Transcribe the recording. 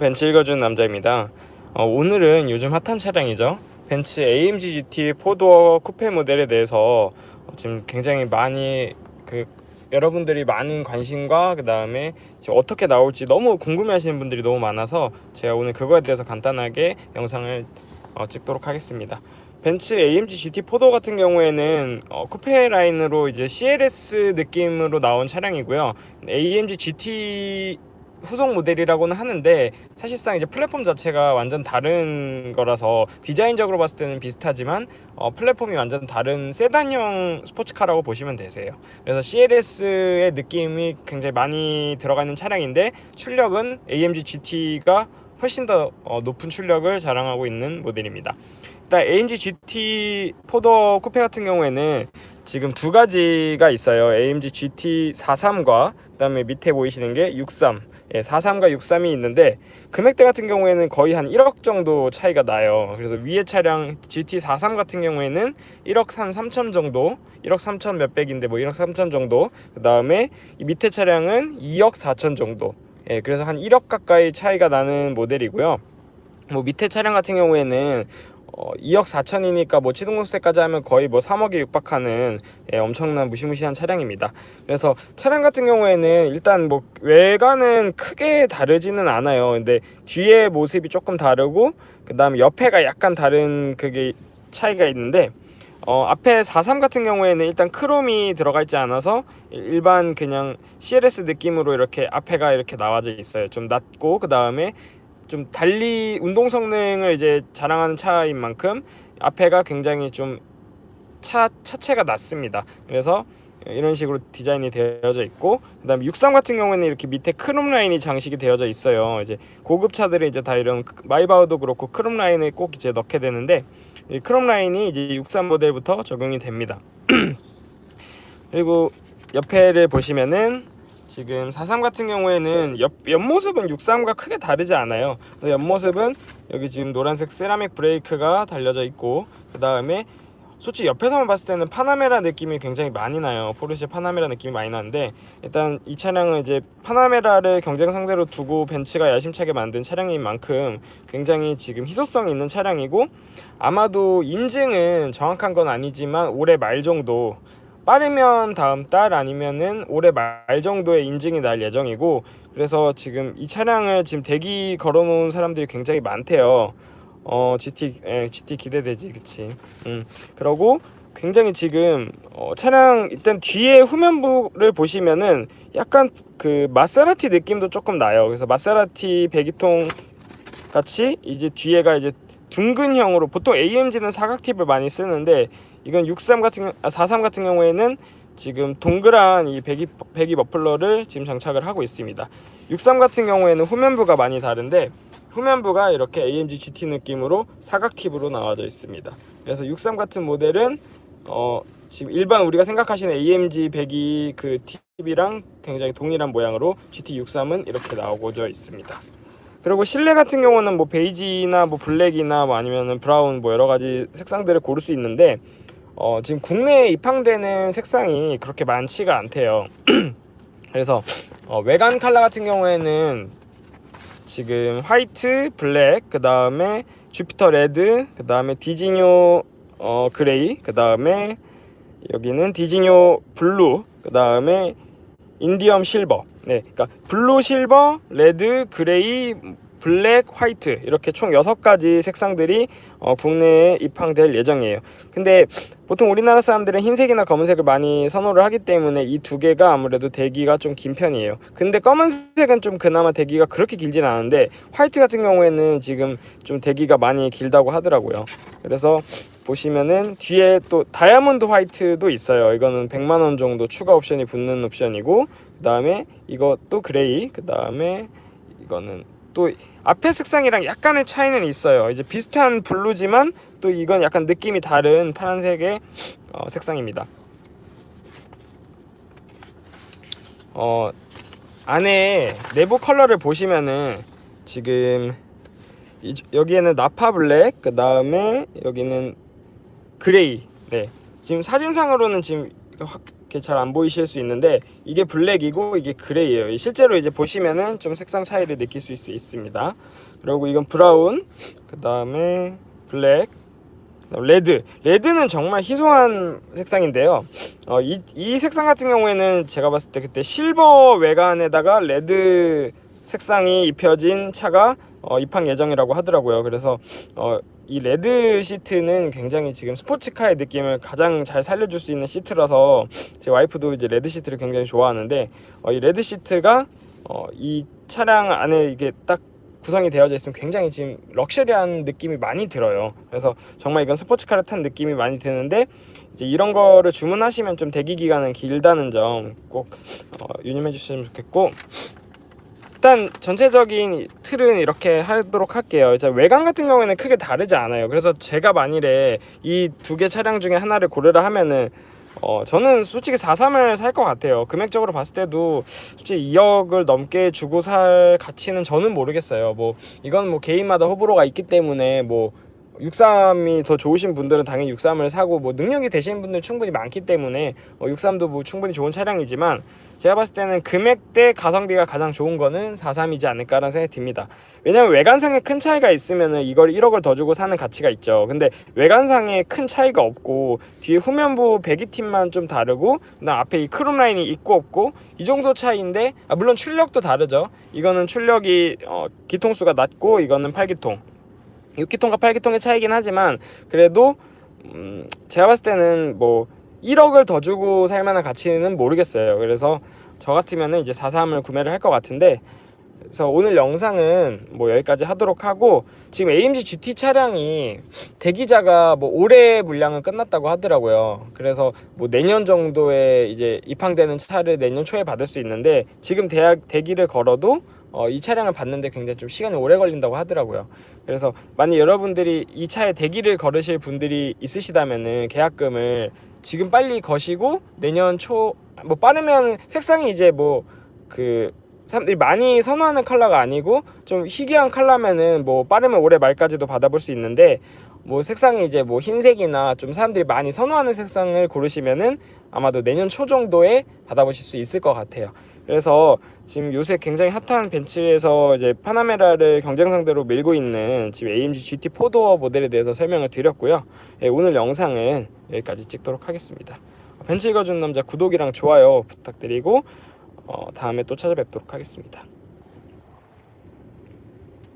벤츠 읽어주는 남자입니다. 어, 오늘은 요즘 핫한 차량이죠. 벤츠 AMG GT 4도어 쿠페 모델에 대해서 어, 지금 굉장히 많이 그 여러분들이 많은 관심과 그 다음에 지금 어떻게 나올지 너무 궁금해하시는 분들이 너무 많아서 제가 오늘 그거에 대해서 간단하게 영상을 어, 찍도록 하겠습니다. 벤츠 AMG GT 4도 같은 경우에는 어, 쿠페 라인으로 이제 CLS 느낌으로 나온 차량이고요. AMG GT 후속 모델이라고는 하는데 사실상 이제 플랫폼 자체가 완전 다른 거라서 디자인적으로 봤을 때는 비슷하지만 어, 플랫폼이 완전 다른 세단형 스포츠카라고 보시면 되세요. 그래서 CLS의 느낌이 굉장히 많이 들어가 있는 차량인데 출력은 AMG GT가 훨씬 더 어, 높은 출력을 자랑하고 있는 모델입니다. 일단 AMG GT 포더 쿠페 같은 경우에는 지금 두 가지가 있어요. AMG GT 43과 그다음에 밑에 보이시는 게 63. 예, 43과 63이 있는데 금액대 같은 경우에는 거의 한 1억 정도 차이가 나요. 그래서 위에 차량 GT 43 같은 경우에는 1억 한 3천 정도, 1억 3천 몇백인데 뭐 1억 3천 정도. 그다음에 이 밑에 차량은 2억 4천 정도. 예, 그래서 한 1억 가까이 차이가 나는 모델이고요. 뭐 밑에 차량 같은 경우에는 어, 2억 4천이니까 뭐 취등록세까지 하면 거의 뭐 3억에 육박하는 예, 엄청난 무시무시한 차량입니다. 그래서 차량 같은 경우에는 일단 뭐 외관은 크게 다르지는 않아요. 근데 뒤에 모습이 조금 다르고 그다음에 옆에가 약간 다른 그게 차이가 있는데 어, 앞에 43 같은 경우에는 일단 크롬이 들어가 있지 않아서 일반 그냥 CLS 느낌으로 이렇게 앞에가 이렇게 나와져 있어요. 좀 낮고 그 다음에 좀 달리 운동 성능을 이제 자랑하는 차인 만큼 앞에가 굉장히 좀 차 차체가 낮습니다. 그래서 이런 식으로 디자인이 되어져 있고 그다음에 63 같은 경우에는 이렇게 밑에 크롬 라인이 장식이 되어져 있어요. 이제 고급 차들은 이제 다 이런 마이바흐도 그렇고 크롬 라인을 꼭 이제 넣게 되는데 이 크롬 라인이 이제 63 모델부터 적용이 됩니다. 그리고 옆에를 보시면은 지금 43 같은 경우에는 옆, 옆모습은 63과 크게 다르지 않아요. 옆모습은 여기 지금 노란색 세라믹 브레이크가 달려져 있고 그 다음에 솔직히 옆에서만 봤을 때는 파나메라 느낌이 굉장히 많이 나요. 포르쉐 파나메라 느낌이 많이 나는데 일단 이 차량은 이제 파나메라를 경쟁 상대로 두고 벤츠가 야심차게 만든 차량인 만큼 굉장히 지금 희소성이 있는 차량이고 아마도 인증은 정확한 건 아니지만 올해 말 정도 빠르면 다음 달 아니면은 올해 말 정도에 인증이 날 예정이고 그래서 지금 이 차량을 지금 대기 걸어놓은 사람들이 굉장히 많대요. 어 GT 예, GT 기대되지 그치 음 그러고 굉장히 지금 어, 차량 일단 뒤에 후면부를 보시면은 약간 그 마세라티 느낌도 조금 나요 그래서 마세라티 배기통 같이 이제 뒤에가 이제 둥근형으로 보통 AMG는 사각 팁을 많이 쓰는데 이건 63 같은 아, 43 같은 경우에는 지금 동그란 이 배기 배기 머플러를 지금 장착을 하고 있습니다. 63 같은 경우에는 후면부가 많이 다른데 후면부가 이렇게 AMG GT 느낌으로 사각 팁으로 나와져 있습니다. 그래서 63 같은 모델은 어 지금 일반 우리가 생각하시는 AMG 배기 그 팁이랑 굉장히 동일한 모양으로 GT63은 이렇게 나오고져 있습니다. 그리고 실내 같은 경우는 뭐 베이지나 뭐 블랙이나 뭐 아니면은 브라운 뭐 여러 가지 색상들을 고를 수 있는데 어 지금 국내에 입항되는 색상이 그렇게 많지가 않대요. 그래서 어 외관 컬러 같은 경우에는 지금 화이트, 블랙, 그 다음에 주피터 레드, 그 다음에 디지뇨 어, 그레이, 그 다음에 여기는 디지뇨 블루, 그 다음에 인디엄 실버. 네, 그러니까 블루, 실버, 레드, 그레이, 블랙, 화이트 이렇게 총 여섯 가지 색상들이 어, 국내에 입항될 예정이에요. 근데 보통 우리나라 사람들은 흰색이나 검은색을 많이 선호를 하기 때문에 이 두 개가 아무래도 대기가 좀 긴 편이에요. 근데 검은색은 좀 그나마 대기가 그렇게 길진 않은데 화이트 같은 경우에는 지금 좀 대기가 많이 길다고 하더라고요. 그래서 보시면은 뒤에 또 다이아몬드 화이트도 있어요. 이거는 100만 원 정도 추가 옵션이 붙는 옵션이고 그다음에 이것도 그레이 그다음에 이거는 또 앞에 색상이랑 약간의 차이는 있어요. 이제 비슷한 블루지만 또 이건 약간 느낌이 다른 파란색의 어, 색상입니다. 어 안에 내부 컬러를 보시면은 지금 이, 여기에는 나파 블랙 그 다음에 여기는 그레이 네 지금 사진상으로는 지금 확 이렇게 잘 안 보이실 수 있는데 이게 블랙이고 이게 그레이예요. 실제로 이제 보시면은 좀 색상 차이를 느낄 수 있, 있습니다. 그리고 이건 브라운, 그 다음에 블랙, 레드. 레드는 정말 희소한 색상인데요. 어, 이, 이 색상 같은 경우에는 제가 봤을 때 그때 실버 외관에다가 레드 색상이 입혀진 차가 어, 입항 예정이라고 하더라고요. 그래서 어, 이 레드 시트는 굉장히 지금 스포츠카의 느낌을 가장 잘 살려줄 수 있는 시트라서 제 와이프도 이제 레드 시트를 굉장히 좋아하는데 어, 이 레드 시트가 어, 이 차량 안에 이게 딱 구성이 되어져 있으면 굉장히 지금 럭셔리한 느낌이 많이 들어요. 그래서 정말 이건 스포츠카를 탄 느낌이 많이 드는데 이제 이런 거를 주문하시면 좀 대기 기간은 길다는 점꼭 어, 유념해 주시면 좋겠고 일단 전체적인 틀은 이렇게 하도록 할게요. 이제 외관 같은 경우에는 크게 다르지 않아요. 그래서 제가 만일에 이 두 개 차량 중에 하나를 고르라 하면은 어 저는 솔직히 43을 살 것 같아요. 금액적으로 봤을 때도 솔직히 2억을 넘게 주고 살 가치는 저는 모르겠어요. 뭐 이건 뭐 개인마다 호불호가 있기 때문에 뭐 63이 더 좋으신 분들은 당연히 63을 사고 뭐 능력이 되시는 분들 충분히 많기 때문에 어, 63도 뭐 충분히 좋은 차량이지만 제가 봤을 때는 금액대 가성비가 가장 좋은 거는 43이지 않을까라는 생각이 듭니다. 왜냐면 외관상에 큰 차이가 있으면은 이걸 1억을 더 주고 사는 가치가 있죠. 근데 외관상에 큰 차이가 없고 뒤에 후면부 배기팀만 좀 다르고 그다음 앞에 이 크롬 라인이 있고 없고 이 정도 차이인데 아, 물론 출력도 다르죠. 이거는 출력이 어, 기통수가 낮고 이거는 8기통. 6기통과 8기통의 차이긴 하지만 그래도 음, 제가 봤을 때는 뭐 1억을 더 주고 살 만한 가치는 모르겠어요. 그래서 저 같으면은 이제 43을 구매를 할 것 같은데 그래서 오늘 영상은 뭐 여기까지 하도록 하고 지금 AMG GT 차량이 대기자가 뭐 올해 물량은 끝났다고 하더라고요. 그래서 뭐 내년 정도에 이제 입항되는 차를 내년 초에 받을 수 있는데 지금 대학 대기를 걸어도 어, 이 차량을 받는데 굉장히 좀 시간이 오래 걸린다고 하더라고요. 그래서 만약 여러분들이 이 차에 대기를 걸으실 분들이 있으시다면은 계약금을 지금 빨리 거시고 내년 초 뭐 빠르면 색상이 이제 뭐 그 사람들이 많이 선호하는 컬러가 아니고 좀 희귀한 컬러면은 뭐 빠르면 올해 말까지도 받아볼 수 있는데 뭐 색상이 이제 뭐 흰색이나 좀 사람들이 많이 선호하는 색상을 고르시면은 아마도 내년 초 정도에 받아보실 수 있을 것 같아요. 그래서 지금 요새 굉장히 핫한 벤츠에서 이제 파나메라를 경쟁 상대로 밀고 있는 지금 AMG GT 4도어 모델에 대해서 설명을 드렸고요. 예, 오늘 영상은 여기까지 찍도록 하겠습니다. 벤츠 읽어주는 남자 구독이랑 좋아요 부탁드리고 어, 다음에 또 찾아뵙도록 하겠습니다.